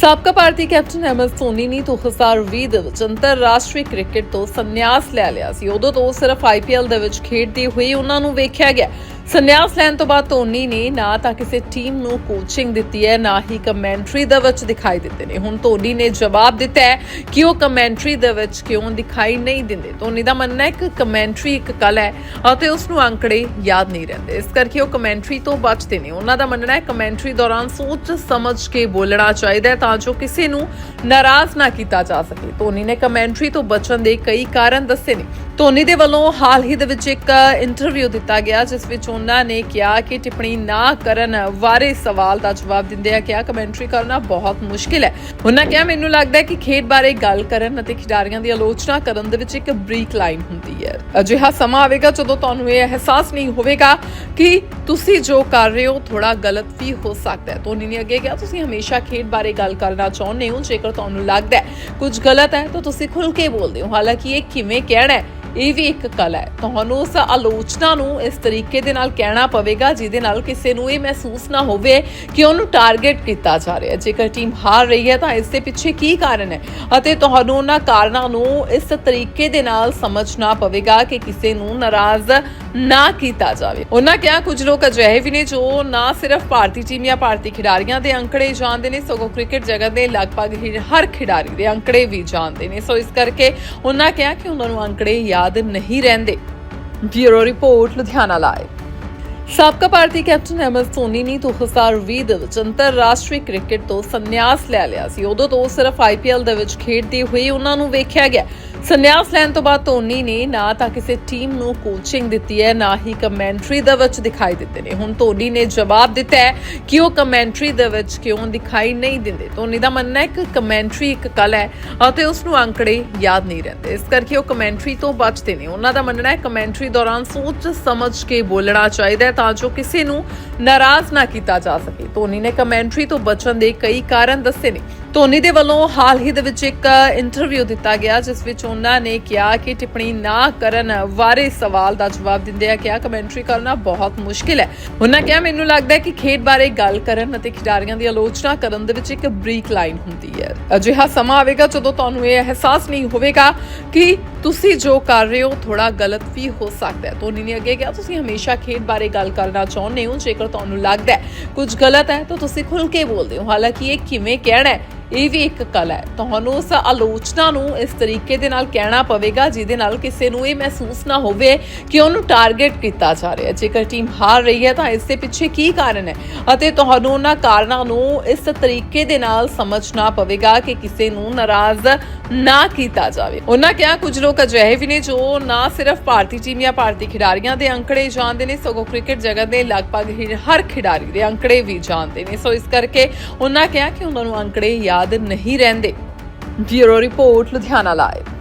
ਸਾਬਕਾ ਭਾਰਤੀ captain M S Dhoni ਨੇ 2020 ਦੇ ਵਿੱਚ ਅੰਤਰਰਾਸ਼ਟਰੀ ਕ੍ਰਿਕਟ ਤੋਂ ਸੰਨਿਆਸ ਲੈ ਲਿਆ ਸੀ। ਉਦੋਂ ਤੋਂ ਉਹ ਸਿਰਫ ਆਈਪੀਐਲ ਦੇ ਵਿੱਚ ਖੇਡਦੇ ਹੋਏ ਉਹਨਾਂ ਨੂੰ ਵੇਖਿਆ ਗਿਆ। ਸੰਨਿਆਸ ਲੈਣ ਤੋਂ ਬਾਅਦ ਧੋਨੀ ਨੇ ਨਾ ਤਾਂ ਕਿਸੇ ਟੀਮ ਨੂੰ ਕੋਚਿੰਗ ਦਿੱਤੀ ਹੈ, ਨਾ ਹੀ ਕਮੈਂਟਰੀ ਦੇ ਵਿੱਚ ਦਿਖਾਈ ਦਿੱਤੇ ਨੇ। ਹੁਣ ਧੋਨੀ ਨੇ ਜਵਾਬ ਦਿੱਤਾ ਹੈ ਕਿ ਉਹ ਕਮੈਂਟਰੀ ਦੇ ਵਿੱਚ ਕਿਉਂ ਦਿਖਾਈ ਨਹੀਂ ਦਿੰਦੇ। ਧੋਨੀ ਦਾ ਮੰਨਣਾ ਹੈ ਕਿ ਕਮੈਂਟਰੀ ਇੱਕ ਕਲਾ ਹੈ ਅਤੇ ਉਸ ਨੂੰ ਅੰਕੜੇ ਯਾਦ ਨਹੀਂ ਰਹਿੰਦੇ। ਇਸ ਕਰਕੇ ਉਹ ਕਮੈਂਟਰੀ ਤੋਂ ਬਚਦੇ ਨੇ। ਉਹਨਾਂ ਦਾ ਮੰਨਣਾ ਹੈ ਕਮੈਂਟਰੀ ਦੌਰਾਨ ਸੋਚ ਸਮਝ ਕੇ ਬੋਲਣਾ ਚਾਹੀਦਾ ਹੈ ਤਾਂ ਜੋ ਕਿਸੇ ਨੂੰ ਨਾਰਾਜ਼ ਨਾ ਕੀਤਾ ਜਾ ਸਕੇ। ਧੋਨੀ ਨੇ ਕਮੈਂਟਰੀ ਤੋਂ ਬਚਣ ਦੇ ਕਈ ਕਾਰਨ ਦੱਸੇ ਨੇ। ਧੋਨੀ ਦੇ ਵੱਲੋਂ ਹਾਲ ਹੀ ਦੇ ਵਿੱਚ ਇੱਕ ਇੰਟਰਵਿਊ ਦਿੱਤਾ ਗਿਆ, ਜਿਸ ਵਿੱਚ ਉਹਨਾਂ ਨੇ ਕਿਹਾ ਕਿ ਟਿੱਪਣੀ ਨਾ ਕਰਨ ਬਾਰੇ ਸਵਾਲ ਦਾ ਜਵਾਬ ਦਿੰਦੇ ਆ, ਕਿਹਾ ਕਮੈਂਟਰੀ ਕਰਨਾ ਬਹੁਤ ਮੁਸ਼ਕਿਲ ਹੈ। ਉਹਨਾਂ ਕਿਹਾ, ਮੈਨੂੰ ਲੱਗਦਾ ਹੈ ਕਿ ਖੇਡ ਬਾਰੇ ਗੱਲ ਕਰਨ ਅਤੇ ਖਿਡਾਰੀਆਂ ਦੀ ਆਲੋਚਨਾ ਕਰਨ ਦੇ ਵਿੱਚ ਇੱਕ ਬਰੀਕ ਲਾਈਨ ਹੁੰਦੀ ਹੈ। ਅਜਿਹਾ ਸਮਾਂ ਆਵੇਗਾ ਜਦੋਂ ਤੁਹਾਨੂੰ ਇਹ ਅਹਿਸਾਸ ਨਹੀਂ ਹੋਵੇਗਾ ਕਿ ਤੁਸੀਂ ਜੋ ਕਰ ਰਹੇ ਹੋ ਥੋੜਾ ਗਲਤ ਵੀ ਹੋ ਸਕਦਾ ਹੈ। ਧੋਨੀ ਨੇ ਅੱਗੇ ਕਿਹਾ, ਤੁਸੀਂ ਹਮੇਸ਼ਾ ਖੇਡ ਬਾਰੇ ਗੱਲ ਕਰਨਾ ਚਾਹੁੰਦੇ ਹੋ, ਜੇਕਰ ਤੁਹਾਨੂੰ ਲੱਗਦਾ ਹੈ ਕੁਝ ਗਲਤ ਹੈ, ਤਾਂ ਤੁਸੀਂ ਖੁੱਲ ਕੇ ਬੋਲਦੇ ਹੋ। ਹਾਲਾਂਕਿ ਇਹ ਕਿਵੇਂ ਕਹਿਣਾ ਹੈ ਇਹ ਵੀ ਇੱਕ ਕਲਾ ਹੈ। ਤੁਹਾਨੂੰ ਉਸ ਆਲੋਚਨਾ ਨੂੰ ਇਸ ਤਰੀਕੇ ਦੇ ਨਾਲ ਕਹਿਣਾ ਪਵੇਗਾ, ਜਿਹਦੇ ਨਾਲ ਕਿਸੇ ਨੂੰ ਇਹ ਮਹਿਸੂਸ ਨਾ ਹੋਵੇ ਕਿ ਉਹਨੂੰ ਟਾਰਗੇਟ ਕੀਤਾ ਜਾ ਰਿਹਾ ਹੈ। ਜੇਕਰ ਟੀਮ ਹਾਰ ਰਹੀ ਹੈ ਤਾਂ ਇਸ ਦੇ ਪਿੱਛੇ ਕੀ ਕਾਰਨ ਹੈ? ਅਤੇ ਤੁਹਾਨੂੰ ਉਹਨਾਂ ਕਾਰਨਾਂ ਨੂੰ ਇਸ ਤਰੀਕੇ ਦੇ ਨਾਲ ਸਮਝਣਾ ਪਵੇਗਾ ਕਿ ਕਿਸੇ ਨੂੰ ਨਾਰਾਜ਼ ਨਾ ਕੀਤਾ ਜਾਵੇ। ਉਹਨਾਂ ਕਿਹਾ, ਕੁਝ ਲੋਕ ਅਜਿਹੇ ਵੀ ਨੇ ਜੋ ਨਾ ਸਿਰਫ ਭਾਰਤੀ ਟੀਮ ਜਾਂ ਭਾਰਤੀ ਖਿਡਾਰੀਆਂ ਦੇ ਅੰਕੜੇ ਜਾਣਦੇ ਨੇ, ਸਗੋਂ ਕ੍ਰਿਕਟ ਜਗਤ ਦੇ ਲਗਭਗ ਹਰ ਖਿਡਾਰੀ ਦੇ ਅੰਕੜੇ ਵੀ ਜਾਣਦੇ ਨੇ। ਸੋ ਇਸ ਕਰਕੇ ਉਹਨਾਂ ਕਿਹਾ ਕਿ ਉਹਨਾਂ ਨੂੰ ਅੰਕੜੇ ਯਾਦ ਨਹੀਂ ਰਹਿੰਦੇ। ਬਿਊਰੋ ਰਿਪੋਰਟ, ਲੁਧਿਆਣਾ ਲਾਈਵ ਸਾਬਕਾ ਭਾਰਤੀ ਕੈਪਟਨ ਐਮ ਐਸ ਧੋਨੀ ਨੇ 2020 ਦੇ ਵਿੱਚ ਅੰਤਰਰਾਸ਼ਟਰੀ ਕ੍ਰਿਕਟ ਤੋਂ ਸੰਨਿਆਸ ਲੈ ਲਿਆ ਸੀ। ਉਦੋਂ ਤੋਂ ਉਹ ਸਿਰਫ ਆਈਪੀਐਲ ਦੇ ਵਿੱਚ ਖੇਡਦੇ ਹੋਏ ਉਹਨਾਂ ਨੂੰ ਵੇਖਿਆ ਗਿਆ। ਸੰਨਿਆਸ ਲੈਣ ਤੋਂ ਬਾਅਦ ਧੋਨੀ ਨੇ ਨਾ ਤਾਂ ਕਿਸੇ ਟੀਮ ਨੂੰ ਕੋਚਿੰਗ ਦਿੱਤੀ ਹੈ, ਨਾ ਹੀ ਕਮੈਂਟਰੀ ਦੇ ਵਿੱਚ ਦਿਖਾਈ ਦਿੱਤੇ ਨੇ। ਹੁਣ ਧੋਨੀ ਨੇ ਜਵਾਬ ਦਿੱਤਾ ਹੈ ਕਿ ਉਹ ਕਮੈਂਟਰੀ ਦੇ ਵਿੱਚ ਕਿਉਂ ਦਿਖਾਈ ਨਹੀਂ ਦਿੰਦੇ। ਧੋਨੀ ਦਾ ਮੰਨਣਾ ਹੈ ਕਿ ਕਮੈਂਟਰੀ ਇੱਕ ਕਲਾ ਹੈ ਅਤੇ ਉਸ ਨੂੰ ਅੰਕੜੇ ਯਾਦ ਨਹੀਂ ਰਹਿੰਦੇ। ਇਸ ਕਰਕੇ ਉਹ ਕਮੈਂਟਰੀ ਤੋਂ ਬਚਦੇ ਨੇ। ਉਹਨਾਂ ਦਾ ਮੰਨਣਾ ਹੈ ਕਮੈਂਟਰੀ ਦੌਰਾਨ ਸੋਚ ਸਮਝ ਕੇ ਬੋਲਣਾ ਚਾਹੀਦਾ ਹੈ ਤਾਂ ਜੋ ਕਿਸੇ ਨੂੰ ਨਾਰਾਜ਼ ਨਾ ਕੀਤਾ ਜਾ ਸਕੇ। ਧੋਨੀ ਨੇ ਕਮੈਂਟਰੀ ਤੋਂ ਬਚਣ ਦੇ ਕਈ ਕਾਰਨ ਦੱਸੇ ਨੇ। ਧੋਨੀ ਦੇ ਵੱਲੋਂ ਹਾਲ ਹੀ ਦੇ ਵਿੱਚ ਇੱਕ ਇੰਟਰਵਿਊ ਦਿੱਤਾ ਗਿਆ, ਜਿਸ ਵਿੱਚ ਉਹਨਾਂ ਨੇ ਕਿਹਾ ਕਿ ਟਿੱਪਣੀ ਨਾ ਕਰਨ ਬਾਰੇ ਸਵਾਲ ਦਾ ਜਵਾਬ ਦਿੰਦੇ ਆ। ਕਿਹਾ ਕਮੈਂਟਰੀ ਕਰਨਾ ਬਹੁਤ ਮੁਸ਼ਕਿਲ ਹੈ। ਉਹਨਾਂ ਕਿਹਾ, ਮੈਨੂੰ ਲੱਗਦਾ ਹੈ ਕਿ ਖੇਡ ਬਾਰੇ ਗੱਲ ਕਰਨ ਅਤੇ ਖਿਡਾਰੀਆਂ ਦੀ ਆਲੋਚਨਾ ਕਰਨ ਦੇ ਵਿੱਚ ਇੱਕ ਬਰੀਕ ਲਾਈਨ ਹੁੰਦੀ ਹੈ। ਅਜਿਹਾ ਸਮਾਂ ਆਵੇਗਾ ਜਦੋਂ ਤੁਹਾਨੂੰ ਇਹ ਅਹਿਸਾਸ ਨਹੀਂ ਹੋਵੇਗਾ ਕਿ ਤੁਸੀਂ ਜੋ ਕਰ ਰਹੇ ਹੋ ਥੋੜਾ ਗਲਤ ਵੀ ਹੋ ਸਕਦਾ ਹੈ। ਧੋਨੀ ਨੇ ਅੱਗੇ ਕਿਹਾ, ਤੁਸੀਂ ਹਮੇਸ਼ਾ ਖੇਡ ਬਾਰੇ ਗੱਲ ਕਰਨਾ ਚਾਹੁੰਦੇ ਹੋ, ਜੇਕਰ ਤੁਹਾਨੂੰ ਲੱਗਦਾ ਹੈ ਕੁਝ ਗਲਤ ਹੈ, ਤਾਂ ਤੁਸੀਂ ਖੁੱਲ ਕੇ ਬੋਲਦੇ ਹੋ। ਹਾਲਾਂਕਿ ਇਹ ਕਿਵੇਂ ਕਹਿਣਾ ਹੈ ਇਹ ਵੀ ਇੱਕ ਕਲਾ ਹੈ। ਤੁਹਾਨੂੰ ਉਸ ਆਲੋਚਨਾ ਨੂੰ ਇਸ ਤਰੀਕੇ ਦੇ ਨਾਲ ਕਹਿਣਾ ਪਵੇਗਾ, ਜਿਹਦੇ ਨਾਲ ਕਿਸੇ ਨੂੰ ਇਹ ਮਹਿਸੂਸ ਨਾ ਹੋਵੇ ਕਿ ਉਹਨੂੰ ਟਾਰਗੇਟ ਕੀਤਾ ਜਾ ਰਿਹਾ ਜੇਕਰ ਟੀਮ ਹਾਰ ਰਹੀ ਹੈ ਤਾਂ ਇਸ ਦੇ ਪਿੱਛੇ ਕੀ ਕਾਰਨ ਹੈ? ਅਤੇ ਤੁਹਾਨੂੰ ਉਹਨਾਂ ਕਾਰਨਾਂ ਨੂੰ ਇਸ ਤਰੀਕੇ ਦੇ ਨਾਲ ਸਮਝਣਾ ਪਵੇਗਾ ਕਿ ਕਿਸੇ ਨੂੰ ਨਾਰਾਜ਼ ਨਾ ਕੀਤਾ ਜਾਵੇ। ਉਹਨਾਂ ਕਿਹਾ, ਕੁਝ ਲੋਕ ਅਜਿਹੇ ਵੀ ਨੇ ਜੋ ਨਾ ਸਿਰਫ ਭਾਰਤੀ ਟੀਮ ਜਾਂ ਭਾਰਤੀ ਖਿਡਾਰੀਆਂ ਦੇ ਅੰਕੜੇ ਜਾਣਦੇ ਨੇ, ਸਗੋਂ ਕ੍ਰਿਕਟ ਜਗਤ ਦੇ ਲਗਭਗ ਹਰ ਖਿਡਾਰੀ ਦੇ ਅੰਕੜੇ ਵੀ ਜਾਣਦੇ ਨੇ। ਸੋ ਇਸ ਕਰਕੇ ਉਹਨਾਂ ਕਿਹਾ ਕਿ ਉਹਨਾਂ ਨੂੰ ਅੰਕੜੇ ਯਾਦ ਨਹੀਂ ਰਹਿੰਦੇ। Bureau report Ludhiana live.